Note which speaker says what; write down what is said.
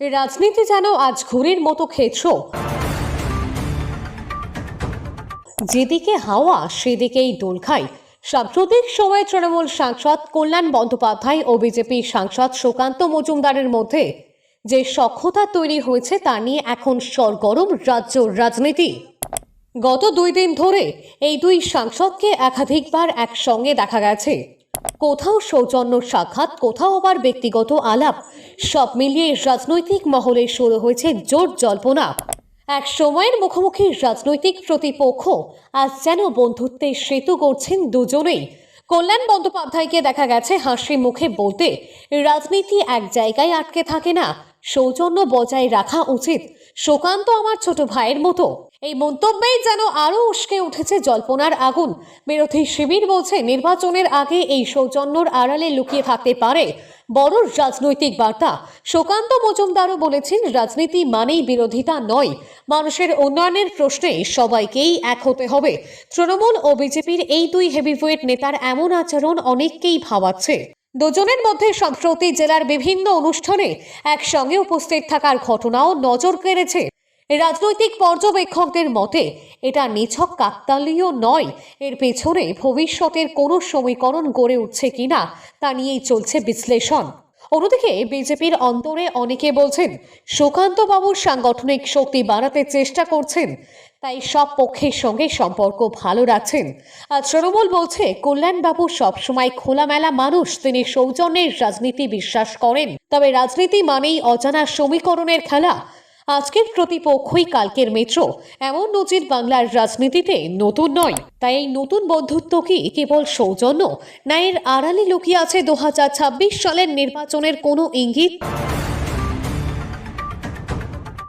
Speaker 1: রাজনীতি যেন আজ ঘুরের মতো ক্ষেত্র। যেদিকে হাওয়া, সেদিকেই দোল খায় সাম্প্রতিক সময়ে তৃণমূল সাংসদ কল্যাণ বন্দ্যোপাধ্যায় ও বিজেপি সাংসদ সুকান্ত মজুমদারের মধ্যে যে সখ্যতা তৈরি হয়েছে, তা নিয়ে এখন সরগরম রাজ্য রাজনীতি। গত দুই দিন ধরে এই দুই সাংসদকে একাধিকবার একসঙ্গে দেখা গেছে। কোথাও সৌজন্য সাক্ষাৎ, কোথাও আবার ব্যক্তিগত আলাপ। সব মিলিয়ে রাজনৈতিক মহলে শুরু হয়েছে জোর জল্পনা। এক সময়ের মুখোমুখি রাজনৈতিক প্রতিপক্ষ আজ যেন বন্ধুত্বের সেতু করছেন দুজনেই। কল্যাণ বন্দ্যোপাধ্যায়কে দেখা গেছে হাসি মুখে বলতে, রাজনীতি এক জায়গায় আটকে থাকে না সৌজন্য বজায় রাখা উচিত। সুকান্ত আমার ছোট ভাইয়ের মতো। এই মন্তব্যেই যেন আরও উস্কে উঠেছে জল্পনার আগুন। বিরোধী শিবির বলছে, নির্বাচনের আগে এই সৌজন্যর আড়ালে লুকিয়ে থাকতে পারে। বড় রাজনৈতিক বার্তা। সুকান্ত মজুমদারও বলেছেন, রাজনীতি মানেই বিরোধিতা নয়। মানুষের উন্নয়নের প্রশ্নে সবাইকেই এক হতে হবে। তৃণমূল ও বিজেপির এই দুই হেভিওয়েট নেতার এমন আচরণ অনেককেই ভাবাচ্ছে। দুজনের মধ্যে সম্প্রতি জেলার বিভিন্ন অনুষ্ঠানে একসঙ্গে উপস্থিত থাকার ঘটনাও নজর কেড়েছে। রাজনৈতিক পর্যবেক্ষকদের মতে, এটা নিছক কাকতালীয় নয়। এর পেছনে ভবিষ্যতের কোনো সমীকরণ গড়ে উঠছে কিনা তা নিয়েই চলছে বিশ্লেষণ। অন্যদিকে, বিজেপির অন্তরে অনেকে বলছেন সুকান্তবাবুর সাংগঠনিক শক্তি বাড়াতে চেষ্টা করছেন। তাই সব পক্ষের সঙ্গে সম্পর্ক ভালো রাখছেন। আর তৃণমূল বলছে, কল্যাণবাবু সবসময় খোলামেলা মানুষ, তিনি সৌজন্যের রাজনীতি বিশ্বাস করেন। তবে রাজনীতি মানেই অজানা সমীকরণের খেলা। আজকের প্রতিপক্ষই কালকের মিত্র এমন নজির বাংলার রাজনীতিতে নতুন নয়। তাই এই নতুন বন্ধুত্ব কি কেবল সৌজন্য? না এর আড়ালে লুকিয়ে আছে দু হাজার ছাব্বিশ সালের নির্বাচনের কোনো ইঙ্গিত?